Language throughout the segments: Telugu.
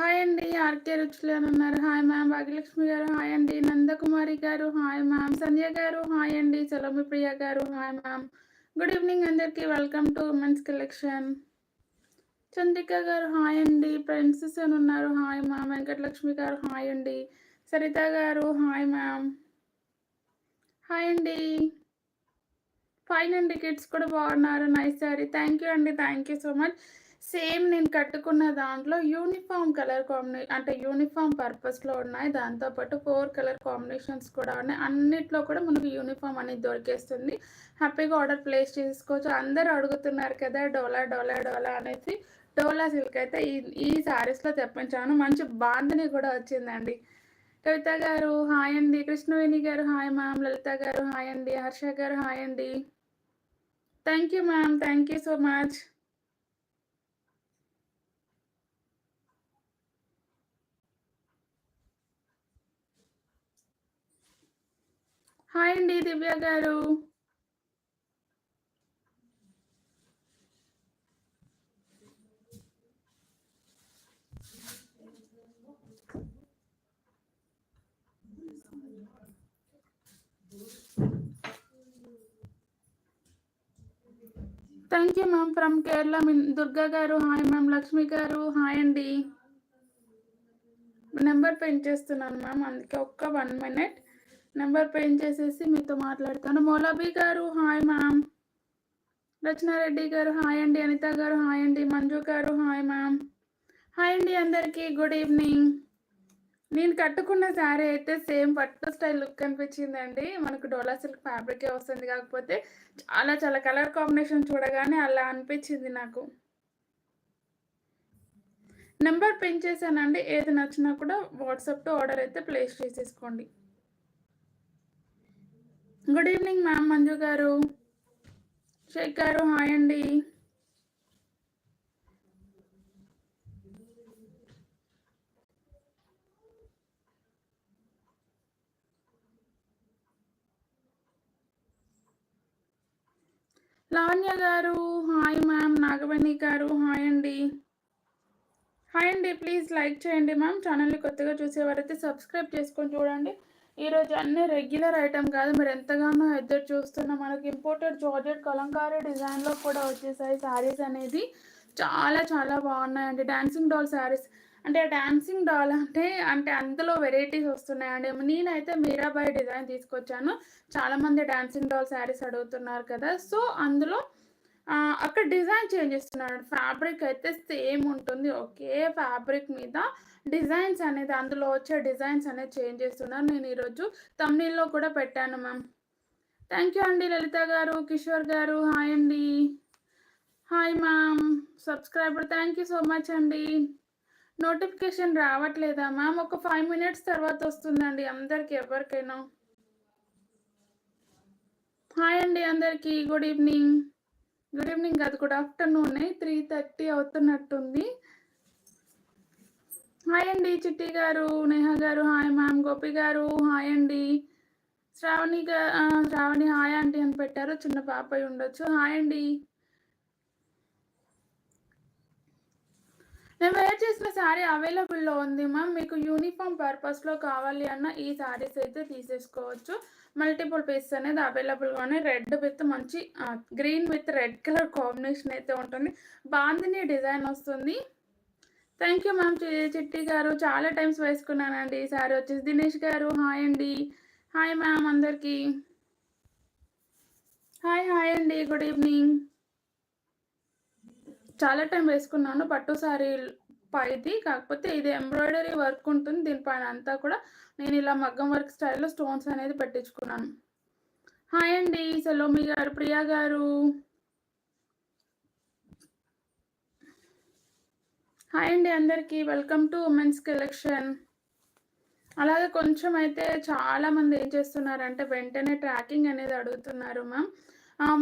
హాయ్ అండి ఆర్కే రుచులు అని ఉన్నారు. హాయ్ మ్యామ్ భాగ్యలక్ష్మి గారు హాయ్ అండి. నందకుమారి గారు హాయ్ మ్యామ్. సంధ్య గారు హాయ్ అండి. చలమి ప్రియ గారు హాయ్ మ్యామ్. గుడ్ ఈవినింగ్ అందరికీ. Welcome to women's collection. Chandrika గారు హాయ్ అండి. ప్రిన్సెస్ అని ఉన్నారు. Hi ma'am. వెంకటలక్ష్మి గారు హాయ్ అండి. సరిత గారు హాయ్ మ్యామ్. హాయ్ అండి. ఫైన్ అండి కిడ్స్ కూడా బాగున్నారు. Nice sorry. థ్యాంక్ యూ అండి. Thank you so much. Same నేను కట్టుకున్న దాంట్లో యూనిఫామ్ కలర్ కాంబినే అంటే యూనిఫామ్ పర్పస్లో ఉన్నాయి. దాంతోపాటు ఫోర్ కలర్ కాంబినేషన్స్ కూడా ఉన్నాయి. అన్నిట్లో కూడా మనకు యూనిఫామ్ అనేది దొరికేస్తుంది. హ్యాపీగా ఆర్డర్ ప్లేస్ చేసుకోవచ్చు. అందరూ అడుగుతున్నారు కదా డోలా డోలా డోలా అనేసి. డోలా సిల్క్ అయితే ఈ ఈ శారీస్లో తెప్పించాను. మంచి బాందని కూడా వచ్చిందండి. కవిత గారు హాయ్ అండి. కృష్ణవేణి గారు హాయ్ మ్యామ్. లలిత గారు హాయ్ అండి. హర్ష గారు హాయ్ అండి. Thank you ma'am. Thank you so much. Hi అండి దివ్య గారు. Thank you ma'am from Kerala Durga గారు హాయ్ మ్యామ్ లక్ష్మి గారు హాయ్ అండి. నెంబర్ పెయింట్ చేస్తున్నాను మ్యామ్ అందుకే ఒక్క వన్ మినిట్ నెంబర్ పెయింట్ చేసేసి మీతో మాట్లాడతాను. మౌలాబీ గారు హాయ్ మ్యామ్. రచనారెడ్డి గారు హాయ్ అండి. అనిత గారు హాయ్ అండి. మంజు గారు హాయ్ మ్యామ్. హాయ్ అండి అందరికీ. Good evening. నేను కట్టుకున్న శారీ అయితే సేమ్ పట్టు స్టైల్ లుక్ అనిపించిందండి మనకు డోలా సిల్క్ ఫ్యాబ్రికే వస్తుంది కాకపోతే చాలా చాలా కలర్ కాంబినేషన్ చూడగానే అలా అనిపించింది నాకు. నెంబర్ పెంచేసానండి ఏది నచ్చినా కూడా వాట్సాప్తో ఆర్డర్ అయితే ప్లేస్ చేసేసుకోండి. గుడ్ ఈవినింగ్ మ్యామ్ మంజు గారు. షేక్ గారు హాయ్ అండి. లావణ్య గారు హాయ్ మ్యామ్ నాగవణి గారు హాయ్ అండి. హాయ్ అండి ప్లీజ్ లైక్ చేయండి మ్యామ్ ఛానల్ని కొత్తగా చూసేవారైతే సబ్స్క్రైబ్ చేసుకొని చూడండి. ఈరోజు అన్ని రెగ్యులర్ ఐటమ్ కాదు. మీరు ఎంతగానో ఎదురు చూస్తున్న మనకి ఇంపోర్టెడ్ జార్జెట్ కలంకారీ డిజైన్లో కూడా వచ్చేసాయి శారీస్ అనేది. చాలా చాలా బాగున్నాయండి. డాన్సింగ్ డాల్ శారీస్ అంటే డాన్సింగ్ డాల్ అంటే అంటే అందులో వెరైటీస్ వస్తున్నాయండి. నేనైతే మీరాబాయ్ డిజైన్ తీసుకొచ్చాను. చాలామంది డాన్సింగ్ డాల్ శారీస్ అడుగుతున్నారు కదా. సో అందులో అక్కడ డిజైన్ చేంజ్ చేస్తున్నాడు. ఫ్యాబ్రిక్ అయితే సేమ్ ఉంటుంది. ఒకే ఫ్యాబ్రిక్ మీద డిజైన్స్ అనేది అందులో వచ్చే డిజైన్స్ అనేది చేంజ్ చేస్తున్నారు నేను ఈరోజు తమిళ్ళో కూడా పెట్టాను మ్యామ్. థ్యాంక్ యూ అండి లలిత గారు కిషోర్ గారు. హాయ్ అండి. Hi ma'am subscriber thank you so much అండి. నోటిఫికేషన్ రావట్లేదా మ్యామ్ ఒక ఫైవ్ మినిట్స్ తర్వాత వస్తుందండి అందరికి ఎవరికైనా. హాయ్ అండి అందరికీ. గుడ్ ఈవినింగ్ గుడ్ ఈవినింగ్ కాదు గుడ్ ఆఫ్టర్నూన్ త్రీ థర్టీ అవుతున్నట్టుంది. హాయ్ అండి చిట్టి గారు నేహా గారు హాయ్ మ్యామ్ గోపి గారు హాయ్ అండి. శ్రావణి గా శ్రావణి హాయ్ ఆంటీ అని పెట్టారు. చిన్న పాప అయి ఉండొచ్చు. హాయ్ అండి. నేను వేర్ చేసిన శారీ అవైలబుల్లో ఉంది మ్యామ్. మీకు యూనిఫామ్ పర్పస్లో కావాలి అన్న ఈ శారీస్ అయితే తీసేసుకోవచ్చు. మల్టిపుల్ పీసెస్ అనేది అవైలబుల్గానే రెడ్ విత్ మంచి green with red colour combination అయితే ఉంటుంది. బాందిని డిజైన్ వస్తుంది. థ్యాంక్ యూ మ్యామ్ చిట్టి గారు. చాలా టైమ్స్ వేసుకున్నానండి. ఈ శారీ వచ్చేసి దినేష్ గారు. హాయ్ అండి. హాయ్ మ్యామ్ అందరికీ. హాయ్ హాయ్ అండి. Good evening. చాలా టైం వేసుకున్నాను. పట్టు శారీ పైది కాకపోతే ఇది ఎంబ్రాయిడరీ వర్క్ ఉంటుంది. దీనిపైన అంతా కూడా నేను ఇలా మగ్గం వర్క్ స్టైల్లో స్టోన్స్ అనేది పెట్టించుకున్నాను. హాయ్ అండి సలోమి గారు ప్రియా గారు. హాయ్ అండి అందరికీ. Welcome to women's collection. అలాగే కొంచెం అయితే చాలా మంది ఏం చేస్తున్నారంటే వెంటనే ట్రాకింగ్ అనేది అడుగుతున్నారు మ్యామ్.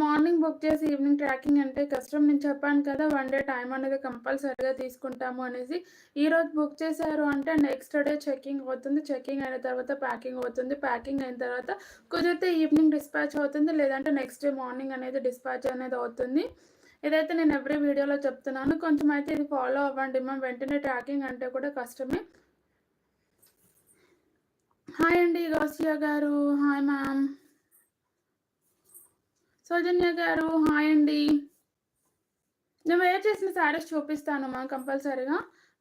మార్నింగ్ బుక్ చేసి ఈవినింగ్ ట్రాకింగ్ అంటే కష్టం. నేను చెప్పాను కదా వన్ డే టైం అనేది కంపల్సరీగా తీసుకుంటాము అనేసి. ఈ రోజు బుక్ చేశారు అంటే నెక్స్ట్ డే చెకింగ్ అవుతుంది. చెకింగ్ అయిన తర్వాత ప్యాకింగ్ అవుతుంది. ప్యాకింగ్ అయిన తర్వాత కుదిరితే ఈవినింగ్ డిస్పాచ్ అవుతుంది. లేదంటే నెక్స్ట్ డే మార్నింగ్ అనేది డిస్పాచ్ అనేది అవుతుంది. ఇదైతే నేను ఎవ్రీ వీడియోలో చెప్తున్నాను. కొంచెం అయితే ఇది ఫాలో అవ్వండి. మ్యామ్ వెంటనే ట్రాకింగ్ అంటే కూడా కష్టమే. హాయ్ అండి గౌసియా గారు. Hi ma'am. సౌజన్య గారు హాయ్ అండి. నేను వేర్ చేసిన శారీస్ చూపిస్తాను మా కంపల్సరీగా.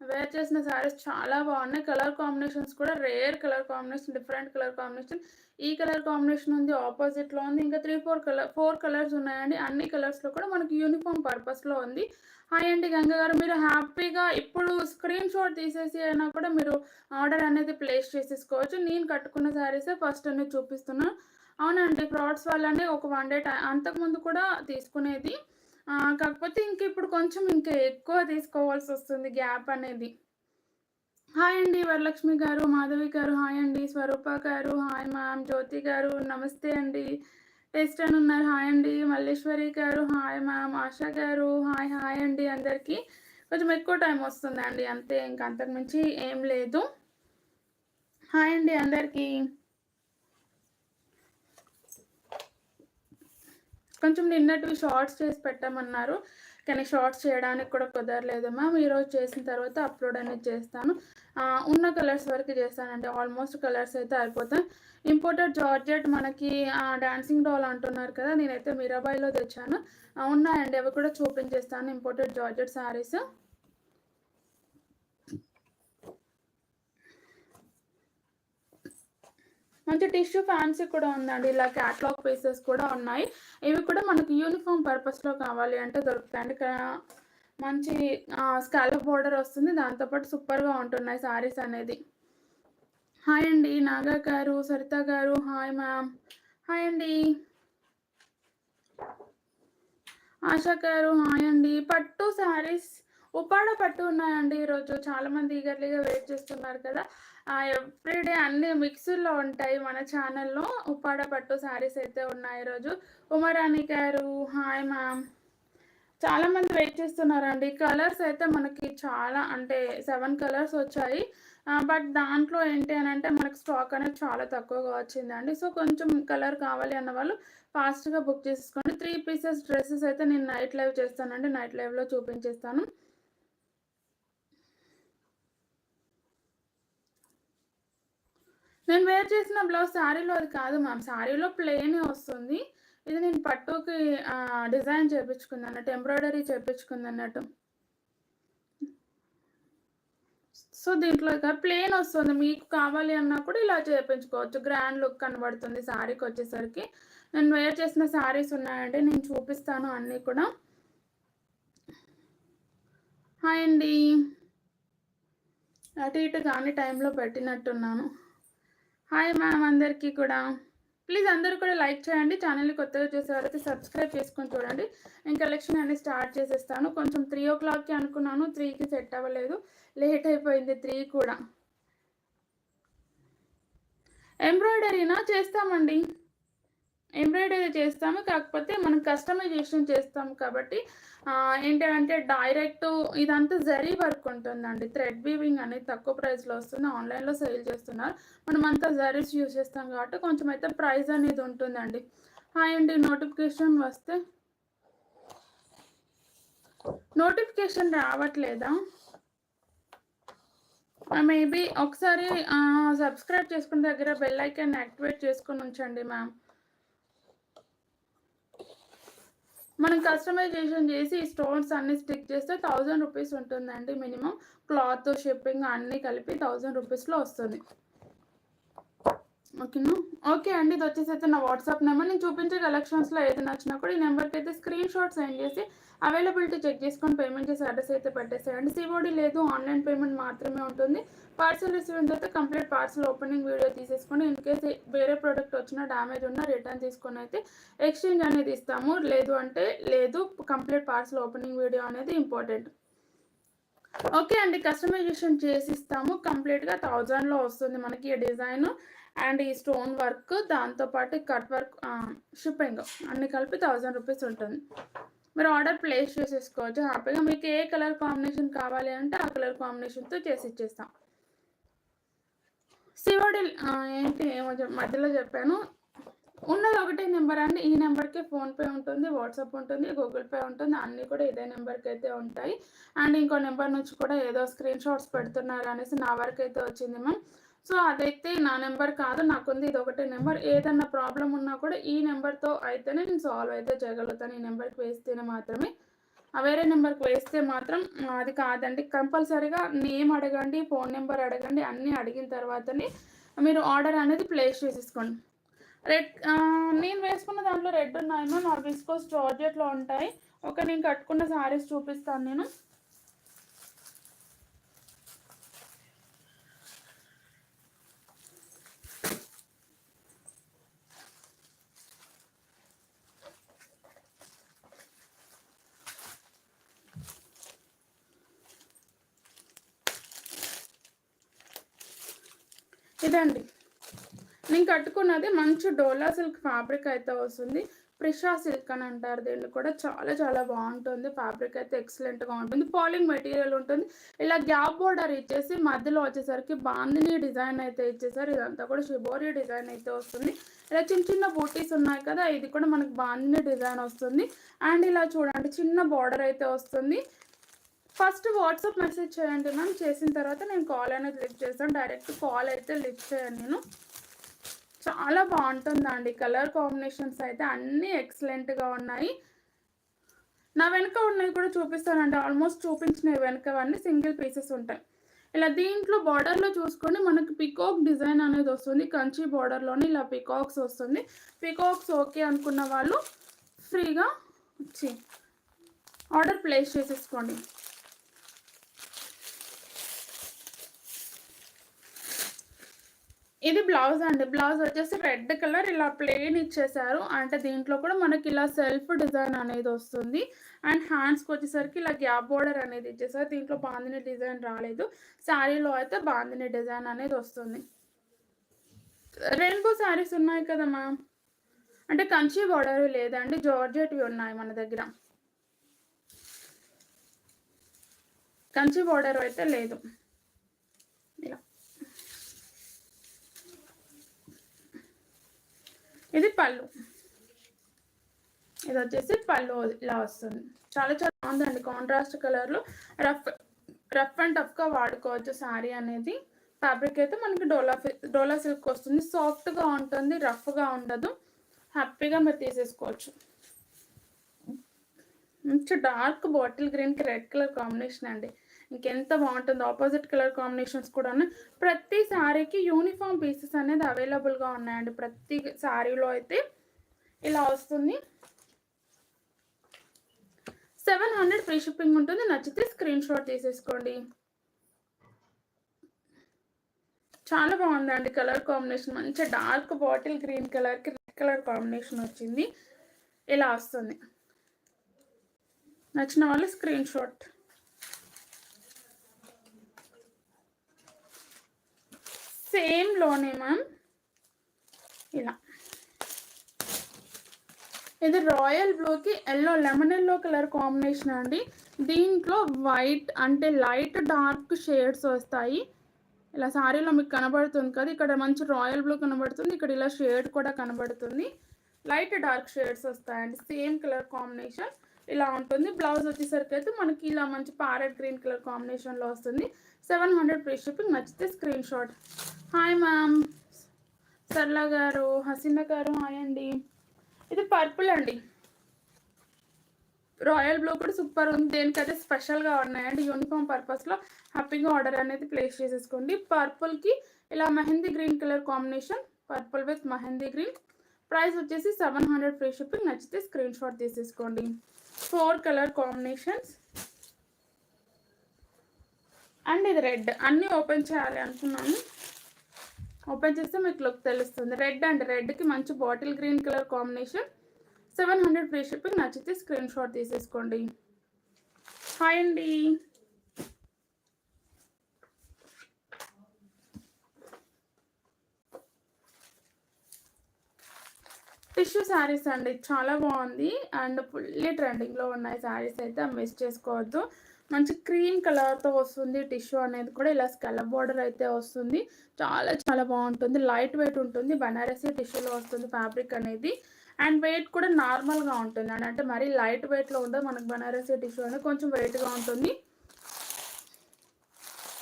వేర్ చేసిన శారీస్ చాలా బాగున్నాయి. కలర్ కాంబినేషన్స్ కూడా rare colour combination different colour combination. ఈ కలర్ కాంబినేషన్ ఉంది ఆపోజిట్లో ఉంది. ఇంకా three four colour four colours ఉన్నాయండి. అన్ని కలర్స్లో కూడా మనకి యూనిఫామ్ పర్పస్లో ఉంది. హాయ్ అండి గంగ గారు. మీరు హ్యాపీగా ఇప్పుడు స్క్రీన్ షాట్ తీసేసి అయినా కూడా మీరు ఆర్డర్ అనేది ప్లేస్ చేసేసుకోవచ్చు. నేను కట్టుకున్న శారీసే ఫస్ట్ అనేది చూపిస్తున్నాను అవునండి ఫ్రాడ్స్ వల్లనే ఒక వన్ డే టైం అంతకుముందు కూడా తీసుకునేది. కాకపోతే ఇంక ఇప్పుడు కొంచెం ఇంకా ఎక్కువ తీసుకోవాల్సి వస్తుంది గ్యాప్ అనేది. హాయ్ అండి వరలక్ష్మి గారు మాధవి గారు హాయ్ అండి స్వరూప గారు హాయ్ మ్యామ్ జ్యోతి గారు నమస్తే అండి. టెస్ట్ అని ఉన్నారు హాయ్ అండి. మల్లేశ్వరి గారు హాయ్ మ్యామ్ ఆశా గారు హాయ్ హాయ్ అండి అందరికీ. కొంచెం ఎక్కువ టైం వస్తుందండి అంతే ఇంక అంతకుమించి ఏం లేదు. హాయ్ అండి అందరికీ. కొంచెం నిన్నటివి షార్ట్స్ చేసి పెట్టామన్నారు. కానీ షార్ట్స్ చేయడానికి కూడా కుదరలేదు మ్యామ్. ఈరోజు చేసిన తర్వాత అప్లోడ్ అనేది చేస్తాను. ఉన్న కలర్స్ వరకు చేస్తానండి. ఆల్మోస్ట్ కలర్స్ అయితే అయిపోతాయి. ఇంపోర్టెడ్ జార్జెట్ మనకి డాన్సింగ్ డాల్ అంటున్నారు కదా నేనైతే మీరాబాయిలో తెచ్చాను. ఉన్నాయండి. అవి కూడా చూపించేస్తాను. ఇంపోర్టెడ్ జార్జెట్ శారీస్ మంచి టిష్యూ ఫ్యాన్సీ కూడా ఉందండి. ఇలా క్యాట్లాగ్ పీసెస్ కూడా ఉన్నాయి. ఇవి కూడా మనకి యూనిఫామ్ పర్పస్లో కావాలి అంటే దొరుకుతాయండి. మంచి స్కాలప్ బోర్డర్ వస్తుంది. దాంతోపాటు సూపర్గా ఉంటున్నాయి సారీస్ అనేది. హాయ్ అండి. నాగా గారు సరిత గారు. Hi ma'am. హాయ్ అండి. ఆశా గారు హాయ్ అండి. పట్టు శారీస్ ఉప్పాడ పట్టు ఉన్నాయండి ఈరోజు. చాలామంది ఈగర్లీగా వెయిట్ చేస్తున్నారు కదా. ఎవ్రీడే అన్ని మిక్స్లో ఉంటాయి మన ఛానల్లో ఉప్పాడ పట్టు శారీస్ అయితే ఉన్నాయి ఈరోజు. ఉమరాణి గారు హాయ్ మ్యామ్. చాలామంది వెయిట్ చేస్తున్నారండి. కలర్స్ అయితే మనకి చాలా అంటే సెవెన్ కలర్స్ వచ్చాయి. బట్ దాంట్లో ఏంటి అని అంటే మనకు స్టాక్ అనేది చాలా తక్కువగా వచ్చిందండి. సో కొంచెం కలర్ కావాలి అన్న వాళ్ళు ఫాస్ట్గా బుక్ చేసుకోండి. త్రీ పీసెస్ డ్రెస్సెస్ అయితే నేను నైట్ లైవ్ చేస్తానండి. నైట్ లైవ్లో చూపించేస్తాను. నేను వేర్ చేసిన బ్లౌజ్ శారీలో అది కాదు మ్యామ్. శారీలో ప్లెయిన్ వస్తుంది. ఇది నేను పట్టుకి డిజైన్ చేపించుకుందన్నట్టు ఎంబ్రాయిడరీ చేపించుకుందన్నట్టు. సో దీంట్లో ఇక ప్లెయిన్ వస్తుంది. మీకు కావాలి అన్నా కూడా ఇలా చేయించుకోవచ్చు గ్రాండ్ లుక్ కనబడుతుంది శారీకి వచ్చేసరికి. నేను వేర్ చేసిన శారీస్ ఉన్నాయంటే నేను చూపిస్తాను అన్నీ కూడా. హాయ్ అండి. అటు ఇటు కానీ టైంలో పెట్టినట్టున్నాను. హాయ్ మ్యామ్ అందరికీ కూడా. ప్లీజ్ అందరూ కూడా లైక్ చేయండి. ఛానల్ని కొత్తగా చూసేవారైతే సబ్స్క్రైబ్ చేసుకొని చూడండి. నేను కలెక్షన్ అనేది స్టార్ట్ చేసేస్తాను. కొంచెం త్రీ ఓ క్లాక్కి అనుకున్నాను. త్రీకి సెట్ అవ్వలేదు. లేట్ అయిపోయింది త్రీ కూడా. ఎంబ్రాయిడరీనా చేస్తామండి. ఎంబ్రాయిడరీ చేస్తాము. కాకపోతే మనం కస్టమైజేషన్ చేస్తాము కాబట్టి ఏంటంటే డైరెక్ట్ ఇదంతా జరీ వర్క్ ఉంటుందండి. థ్రెడ్ వీవింగ్ అనేది తక్కువ ప్రైస్లో వస్తుంది. ఆన్లైన్లో సేల్ చేస్తున్నారు. మనం అంతా జరీస్ యూజ్ చేస్తాం కాబట్టి కొంచెం అయితే ప్రైస్ అనేది ఉంటుందండి. హాయ్ అండి నోటిఫికేషన్ వస్తే. నోటిఫికేషన్ రావట్లేదా? మేబీ ఒకసారి సబ్స్క్రైబ్ చేసుకున్న దగ్గర బెల్ ఐకాన్ యాక్టివేట్ చేసుకుని ఉంచండి మ్యామ్ మనం కస్టమైజేషన్ చేసి స్టోన్స్ అన్ని స్టిక్ చేస్తే థౌజండ్ రూపీస్ ఉంటుందండి మినిమం క్లాత్ షిప్పింగ్ అన్నీ కలిపి థౌజండ్ రూపీస్లో వస్తుంది. ఓకేనా ఓకే అండి. ఇది వచ్చేసి అయితే నా వాట్సాప్ నెంబర్. నేను చూపించే కలెక్షన్స్లో ఏది నచ్చినా కూడా ఈ నెంబర్కి అయితే స్క్రీన్ షాట్ సెండ్ చేసి అవైలబిలిటీ చెక్ చేసుకొని పేమెంట్ చేసి అడ్రస్ అయితే పెట్టేసేయండి. సిఓడి లేదు. ఆన్లైన్ పేమెంట్ మాత్రమే ఉంటుంది. పార్సల్ రిసీవ్ అయిన తర్వాత కంప్లీట్ పార్సల్ ఓపెనింగ్ వీడియో తీసేసుకొని ఇన్ కేస్ వేరే ప్రోడక్ట్ వచ్చినా డ్యామేజ్ ఉన్నా రిటర్న్ తీసుకొని అయితే ఎక్స్చేంజ్ అనేది ఇస్తాము. లేదు అంటే లేదు. కంప్లీట్ పార్సల్ ఓపెనింగ్ వీడియో అనేది ఇంపార్టెంట్. ఓకే అండి. కస్టమైజేషన్ చేసి ఇస్తాము. కంప్లీట్గా థౌజండ్లో వస్తుంది మనకి ఈ డిజైన్. అండ్ ఈ స్టోన్ వర్క్ దాంతోపాటు కట్ వర్క్ షిప్పింగ్ అన్ని కలిపి థౌజండ్ రూపీస్ ఉంటుంది. మీరు ఆర్డర్ ప్లేస్ చేసేసుకోవచ్చు. హ్యాపీగా మీకు ఏ కలర్ కాంబినేషన్ కావాలి అంటే ఆ కలర్ కాంబినేషన్తో చేసి ఇచ్చేస్తాం. శివుడి ఏంటి ఏమో మధ్యలో చెప్పాను. ఉన్నది ఒకటే నెంబర్ అండి. ఈ నెంబర్కి ఫోన్పే ఉంటుంది వాట్సాప్ ఉంటుంది గూగుల్ పే ఉంటుంది అన్నీ కూడా ఇదే నెంబర్కి అయితే ఉంటాయి. అండ్ ఇంకో నెంబర్ నుంచి కూడా ఏదో స్క్రీన్ షాట్స్ పెడుతున్నారు అనేసి నా వరకు అయితే వచ్చింది మ్యామ్. సో అదైతే నా నెంబర్ కాదు నాకుంది ఇది ఒకటే నెంబర్. ఏదన్నా ప్రాబ్లం ఉన్నా కూడా ఈ నెంబర్తో అయితేనే నేను సాల్వ్ అయితే చేయగలుగుతాను. ఈ నెంబర్కి వేస్తేనే మాత్రమే. వేరే నెంబర్కి వేస్తే మాత్రం అది కాదండి. కంపల్సరీగా నేమ్ అడగండి ఫోన్ నెంబర్ అడగండి అన్నీ అడిగిన తర్వాతనే మీరు ఆర్డర్ అనేది ప్లేస్ చేసేసుకోండి. రెడ్ నేను వేసుకున్న దాంట్లో రెడ్ ఉన్నాయేమో నా విస్కోస్ జార్జెట్లో ఉంటాయి. ఒక నేను కట్టుకున్న శారీస్ చూపిస్తాను నేను. ఇదండి నేను కట్టుకున్నది మంచి డోలా సిల్క్ ఫ్యాబ్రిక్ అయితే వస్తుంది. ప్రిషా సిల్క్ అని అంటారు. దీన్ని కూడా చాలా చాలా బాగుంటుంది. ఫ్యాబ్రిక్ అయితే ఎక్సలెంట్గా ఉంటుంది. పాలింగ్ మెటీరియల్ ఉంటుంది. ఇలా గ్యాప్ బోర్డర్ ఇచ్చేసి మధ్యలో వచ్చేసరికి బాందిని డిజైన్ అయితే ఇచ్చేసారు. ఇదంతా కూడా షిబోరి డిజైన్ అయితే వస్తుంది. ఇలా చిన్న చిన్న బూటీస్ ఉన్నాయి కదా ఇది కూడా మనకు బాందిని డిజైన్ వస్తుంది. అండ్ ఇలా చూడండి చిన్న బార్డర్ అయితే వస్తుంది. ఫస్ట్ వాట్సాప్ మెసేజ్ చేయండి మ్యామ్. చేసిన తర్వాత నేను కాల్ అనేది లిఫ్ట్ చేస్తాను. డైరెక్ట్ కాల్ అయితే లిఫ్ట్ చేయను నేను. చాలా బాగుంటుందండి. కలర్ కాంబినేషన్స్ అయితే అన్నీ ఎక్సలెంట్గా ఉన్నాయి. నా వెనుక ఉన్నవి కూడా చూపిస్తానండి. ఆల్మోస్ట్ చూపించిన వెనుకవన్నీ సింగిల్ పీసెస్ ఉంటాయి. ఇలా దీంట్లో బార్డర్లో చూసుకోండి మనకి పికాక్ డిజైన్ అనేది వస్తుంది. కంచి బార్డర్లోనే ఇలా పికాక్స్ వస్తుంది. పికాక్స్ ఓకే అనుకున్న వాళ్ళు ఫ్రీగా వచ్చి ఆర్డర్ ప్లేస్ చేసేసుకోండి. ఇది బ్లౌజ్ అండి. బ్లౌజ్ వచ్చేసి రెడ్ కలర్ ఇలా ప్లెయిన్ ఇచ్చేసారు. అంటే దీంట్లో కూడా మనకి ఇలా సెల్ఫ్ డిజైన్ అనేది వస్తుంది. అండ్ హ్యాండ్స్కి వచ్చేసరికి ఇలా గ్యాప్ బోర్డర్ అనేది ఇచ్చేసారు. దీంట్లో బాందిని డిజైన్ రాలేదు. శారీలో అయితే బాందిని డిజైన్ అనేది వస్తుంది. రెయిన్బో శారీస్ ఉన్నాయి కదా మ్యామ్. అంటే కంచి బోర్డర్ లేదండి. జార్జెట్వి ఉన్నాయి మన దగ్గర. కంచి బోర్డర్ అయితే లేదు. ఇది పళ్ళు ఇది వచ్చేసి పళ్ళు ఇలా వస్తుంది చాలా చాలా బాగుందండి కాంట్రాస్ట్ కలర్లో రఫ్ రఫ్ అండ్ టఫ్గా వాడుకోవచ్చు శారీ అనేది. ఫ్యాబ్రిక్ అయితే మనకి డోలా డోలా సిల్క్ వస్తుంది. సాఫ్ట్గా ఉంటుంది రఫ్గా ఉండదు. హ్యాపీగా మీరు తీసేసుకోవచ్చు. మంచి డార్క్ బాటిల్ గ్రీన్కి రెడ్ కలర్ కాంబినేషన్ అండి. ఇంకెంత బాగుంటుంది ఆపోజిట్ కలర్ కాంబినేషన్స్ కూడా ఉన్నాయి ప్రతి శారీకి యూనిఫామ్ పీసెస్ అనేది అవైలబుల్గా ఉన్నాయండి. ప్రతి శారీలో అయితే ఇలా వస్తుంది. సెవెన్ హండ్రెడ్ ఫ్రీ షిప్పింగ్ ఉంటుంది. నచ్చితే స్క్రీన్ షాట్ తీసేసుకోండి. చాలా బాగుందండి కలర్ కాంబినేషన్ మంచి డార్క్ బాటిల్ గ్రీన్ కలర్కి రెడ్ కలర్ కాంబినేషన్ వచ్చింది. ఇలా వస్తుంది. నచ్చిన వాళ్ళు స్క్రీన్ షాట్ సేమ్లోనే మ్యామ్. ఇలా. ఇది రాయల్ బ్లూకి yellow lemon yellow colour combination అండి. దీంట్లో వైట్ అంటే లైట్ డార్క్ షేడ్స్ వస్తాయి. ఇలా సారీలో మీకు కనబడుతుంది కదా ఇక్కడ మంచి రాయల్ బ్లూ కనబడుతుంది ఇక్కడ ఇలా షేడ్ కూడా కనబడుతుంది. లైట్ డార్క్ షేడ్స్ వస్తాయండి సేమ్ కలర్ కాంబినేషన్. ఇలా ఉంటుంది. బ్లౌజ్ వచ్చేసరికి అయితే మనకి ఇలా మంచి పారెడ్ గ్రీన్ కలర్ కాంబినేషన్లో వస్తుంది. సెవెన్ హండ్రెడ్ ఫ్రీ షిప్పింగ్ నచ్చితే screen shot. Hi ma'am. Sarla గారు హసీనా గారు హాయ్ అండి. ఇది పర్పుల్ అండి. రాయల్ బ్లూ కూడా సూపర్ ఉంది. దేనికైతే స్పెషల్గా ఉన్నాయండి యూనిఫామ్ పర్పస్లో హ్యాపీగా ఆర్డర్ అనేది ప్లేస్ చేసేసుకోండి. పర్పుల్కి ఇలా mehndi green colour combination purple with mehndi green. Price వచ్చేసి సెవెన్ హండ్రెడ్ ఫ్రీ షిప్పింగ్ నచ్చితే స్క్రీన్ షాట్ తీసేసుకోండి. Four colour combinations. అండ్ ఇది రెడ్. అన్నీ ఓపెన్ చేయాలి అనుకున్నాను. ఓపెన్ చేస్తే మీకు లుక్ తెలుస్తుంది. రెడ్ అండ్ రెడ్కి మంచి bottle green colour combination. Seven hundred free shipping నచ్చితే స్క్రీన్ షాట్ తీసేసుకోండి. హాయ్ అండి. టిష్యూ శారీస్ అండి. చాలా బాగుంది. అండ్ ఫుల్లీ ట్రెండింగ్లో ఉన్నాయి శారీస్ అయితే మిస్ చేసుకోవద్దు. మంచి క్రీమ్ కలర్తో వస్తుంది టిష్యూ అనేది కూడా. ఇలా స్కలప్ బార్డర్ అయితే వస్తుంది. చాలా చాలా బాగుంటుంది. లైట్ వెయిట్ ఉంటుంది. బనారసీ టిష్యూలో వస్తుంది ఫ్యాబ్రిక్ అనేది. అండ్ వెయిట్ కూడా నార్మల్గా ఉంటుంది. అని అంటే మరీ లైట్ వెయిట్లో ఉండదు. మనకు బనారసీ టిష్యూ అనేది కొంచెం వెయిట్గా ఉంటుంది.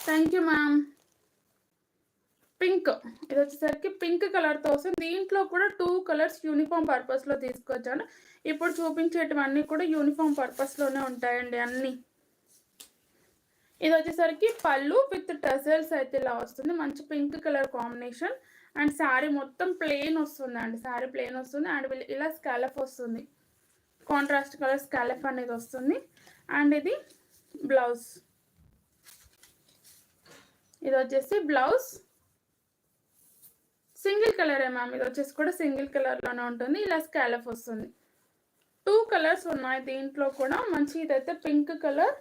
Thank you ma'am. పింక్ ఇది వచ్చేసరికి పింక్ కలర్తో వస్తుంది. దీంట్లో కూడా టూ కలర్స్ యూనిఫామ్ పర్పస్లో తీసుకొచ్చాను. ఇప్పుడు చూపించేటివన్నీ కూడా యూనిఫామ్ పర్పస్లోనే ఉంటాయండి అన్నీ. ఇది వచ్చేసరికి పళ్ళు విత్ టెసల్స్ అయితే ఇలా వస్తుంది. మంచి pink colour combination. And sari మొత్తం ప్లెయిన్ వస్తుంది అండి శారీ ప్లెయిన్ వస్తుంది. అండ్ ఇలా స్కాలఫ్ వస్తుంది. కాంట్రాస్ట్ కలర్ స్కాలఫ్ అనేది వస్తుంది. అండ్ ఇది బ్లౌజ్. ఇది వచ్చేసి బ్లౌజ్. సింగిల్ కలరే మ్యామ్. ఇది వచ్చేసి కూడా సింగిల్ కలర్లోనే ఉంటుంది. ఇలా స్కాలఫ్ వస్తుంది. టూ కలర్స్ ఉన్నాయి దీంట్లో కూడా. మంచి ఇదైతే పింక్ కలర్.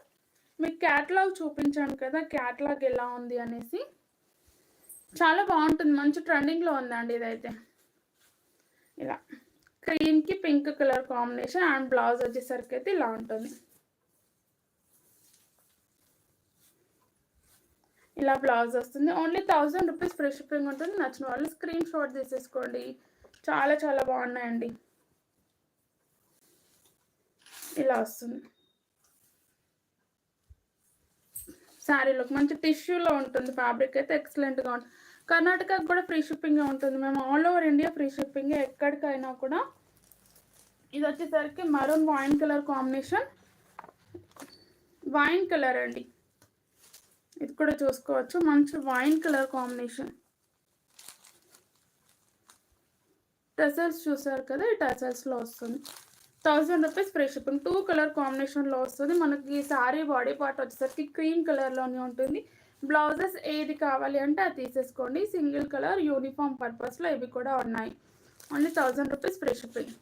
మీకు క్యాట్లాగ్ చూపించాను కదా క్యాట్లాగ్ ఎలా ఉంది అనేసి. చాలా బాగుంటుంది. మంచి ట్రెండింగ్లో ఉందండి ఇదైతే. ఇలా. క్రీమ్కి pink colour combination and blouse వచ్చేసరికి అయితే ఇలా ఉంటుంది. ఇలా బ్లౌజ్ వస్తుంది. Only thousand rupees free shipping ఉంటుంది. నచ్చిన వాళ్ళు స్క్రీన్ షాట్ తీసేసుకోండి. చాలా చాలా బాగున్నాయండి. ఇలా వస్తుంది. శారీలోకి మంచి టిష్యూలో ఉంటుంది. ఫ్యాబ్రిక్ అయితే ఎక్సలెంట్గా ఉంటుంది కర్ణాటకకు కూడా ఫ్రీ షిప్పింగ్ ఉంటుంది. మేము all over India free shipping ఎక్కడికైనా కూడా. ఇది వచ్చేసరికి maroon wine colour combination wine colour అండి. ఇది కూడా చూసుకోవచ్చు. మంచి వైన్ కలర్ కాంబినేషన్. టెసల్స్ చూసారు కదా? ఈ టెసల్స్లో వస్తుంది. Thousand rupees free shipping. Two colour కాంబినేషన్లో వస్తుంది. మనకి సారీ బాడీ పార్ట్ వచ్చేసరికి క్రీమ్ కలర్లోనే ఉంటుంది. బ్లౌజెస్ ఏది కావాలి అంటే అది తీసేసుకోండి. సింగిల్ కలర్ యూనిఫామ్ పర్పస్లో ఇవి కూడా ఉన్నాయి. Only thousand rupees free shipping.